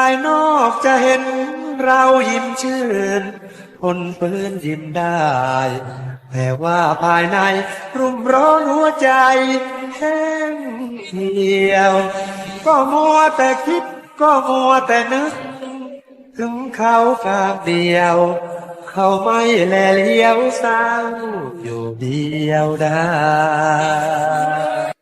ายนอกจะเห็นเรายิ้มชื่นคนปืนยิ้มได้ แต่ว่าภายในรุ่มร้อนหัวใจแห้งเหี่ยว ก็มัวแต่คิดก็มัวแต่นึก ถึงเขาข้างเดียว เขาไม่แลเลี้ยวเศร้าอยู่เดียวได้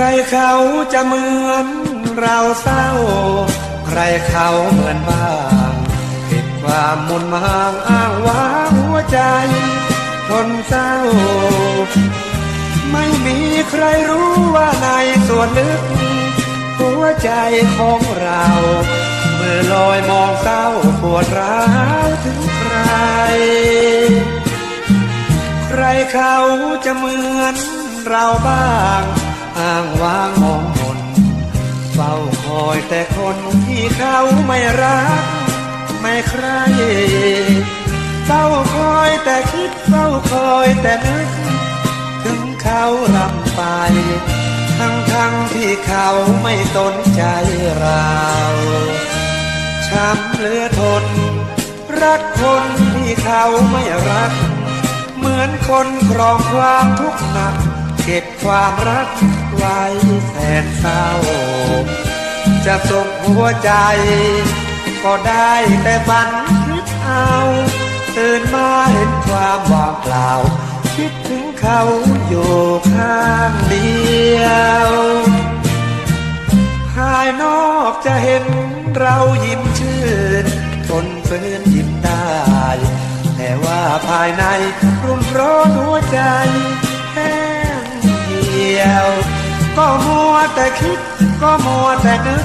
รเขาจะเหมือนเราเศร้า ใครเขาเหมือนบ้างเก็บความมุนมางอ้างว้างหัวใจ ทนเศร้า ไม่มีใครรู้ว่าในส่วนลึก หัวใจของเรา เมื่อลอยมองเศร้าปวดร้าวถึงใคร ใครเขาจะเหมือนเราบ้าง ว้างมองมนเฝ้าคอยแต่คนที่เขาไม่รัก ไม่ใครเฝ้าคอยแต่คิดเฝ้าคอยแต่นึก ถึงเขาลำไป ทั้งทั้งๆที่เขาไม่สนใจเราช้ำเหลือทน รักคนที่เขาไม่รัก เหมือนคนครองความทุกข์หนัก เก็บความรักไว้แสนเศร้า จะสุขหัวใจ ก็ได้แต่ฝันคิดเอาตื่นมาเห็นความว่างเปล่า คิดถึงเขาอยู่ข้างเดียวภายนอกจะเห็นเรายิ้มชื่นทนฝืนยิ้มได้ แต่ว่าภายในรุ่มร้อนหัวใจ มัวแต่คิดก็มัวแต่นึก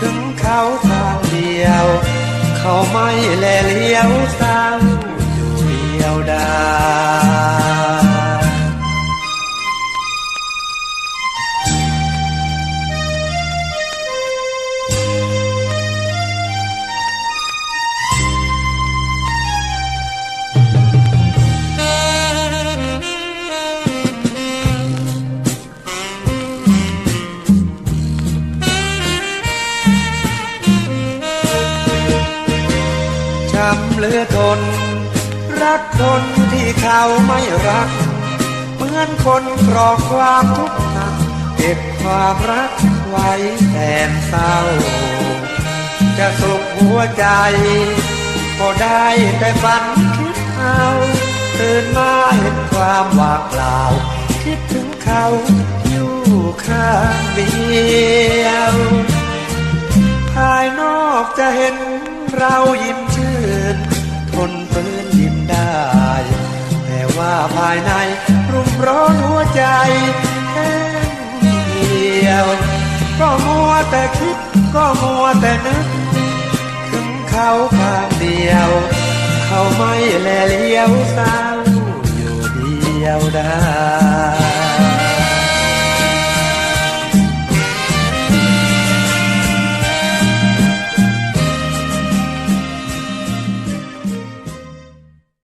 ถึงเขาทางเดียว เขาไม่แลเลี้ยวซ้ายำเหลือทน รักคนที่เขาไม่รัก เหมือนคนครองความทุกข์หนักเก็บความรักไว้แทนเศร้า จะสุขหัวใจ ก็ได้แต่ฝันคิดเอาตื่นมาเห็นความว่างเปล่า คิดถึงเขาอยู่ข้างเดียว ภายนอกจะเห็นเรายิ้ม ว่าภายในรุ่มร้อนหัวใจแห้งเหี่ยว ก็มัวแต่คิดก็มัวแต่นึก ถึงเขาข้างเดียว เขาไม่แลเลี้ยวเศร้าอยู่เดียวได้